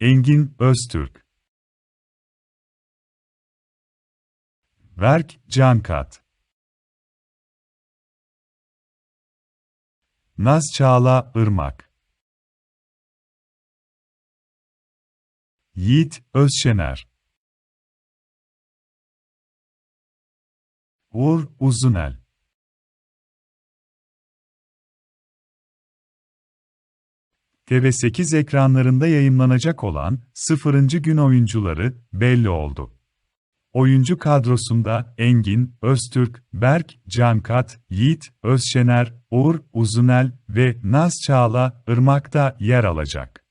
Engin Öztürk. Verk Cankat. Naz Çağla Irmak. Yiğit Özşener. Uğur Uzunel TV8 ekranlarında yayınlanacak olan 0. gün oyuncuları belli oldu. Oyuncu kadrosunda Engin, Öztürk, Berk, Cankat, Yiğit, Özşener, Uğur, Uzunel ve Naz Çağla Irmak'ta yer alacak.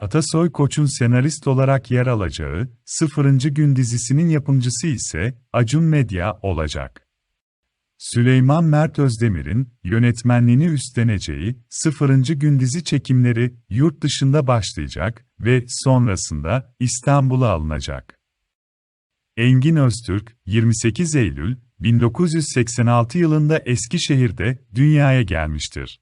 Atasoy Koç'un senarist olarak yer alacağı 0. gün dizisinin yapımcısı ise Acun Medya olacak. Süleyman Mert Özdemir'in yönetmenliğini üstleneceği 0. gün dizi çekimleri yurt dışında başlayacak ve sonrasında İstanbul'a alınacak. Engin Öztürk, 28 Eylül 1986 yılında Eskişehir'de dünyaya gelmiştir.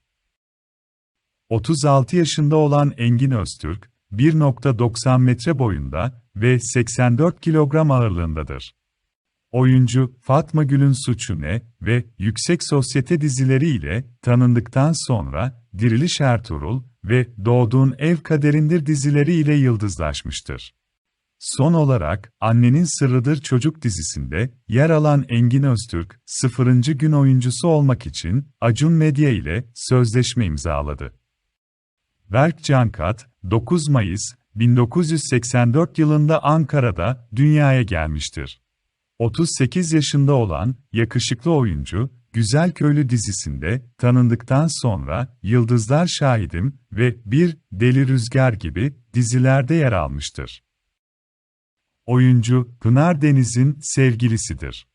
36 yaşında olan Engin Öztürk, 1.90 metre boyunda ve 84 kilogram ağırlığındadır. Oyuncu, Fatma Gül'ün Suçu Ne ve Yüksek Sosyete dizileriyle tanındıktan sonra Diriliş Ertuğrul ve Doğduğun Ev Kaderindir dizileriyle yıldızlaşmıştır. Son olarak Annenin Sırrıdır Çocuk dizisinde yer alan Engin Öztürk, 0. gün oyuncusu olmak için Acun Medya ile sözleşme imzaladı. Berk Cankat, 9 Mayıs 1984 yılında Ankara'da dünyaya gelmiştir. 38 yaşında olan yakışıklı oyuncu, Güzel Köylü dizisinde tanındıktan sonra Yıldızlar Şahidim ve Bir Deli Rüzgar gibi dizilerde yer almıştır. Oyuncu, Pınar Deniz'in sevgilisidir.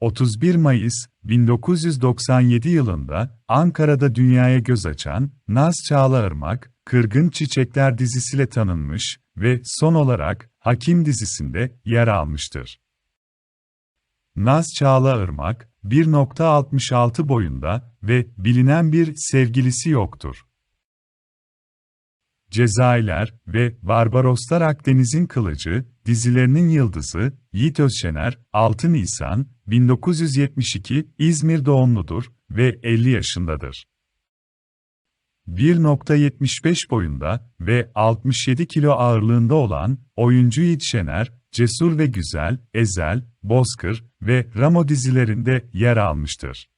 31 Mayıs 1997 yılında Ankara'da dünyaya göz açan Naz Çağla Irmak, Kırgın Çiçekler dizisiyle tanınmış ve son olarak Hakim dizisinde yer almıştır. Naz Çağla Irmak, 1.66 boyunda ve bilinen bir sevgilisi yoktur. Cezayirler ve Barbaroslar Akdeniz'in Kılıcı, dizilerinin yıldızı, Yiğit Özşener, 6 Nisan, 1972, İzmir doğumludur ve 50 yaşındadır. 1.75 boyunda ve 67 kilo ağırlığında olan oyuncu Yiğit Şener, Cesur ve Güzel, Ezel, Bozkır ve Ramo dizilerinde yer almıştır.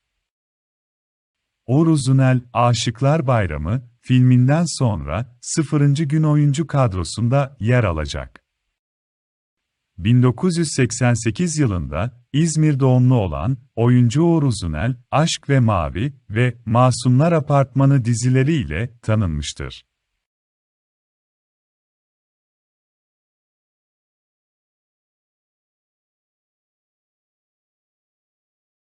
Uğur Uzunel, Aşıklar Bayramı, filminden sonra 0. gün oyuncu kadrosunda yer alacak. 1988 yılında İzmir doğumlu olan oyuncu Uğur Uzunel, Aşk ve Mavi ve Masumlar Apartmanı dizileriyle tanınmıştır.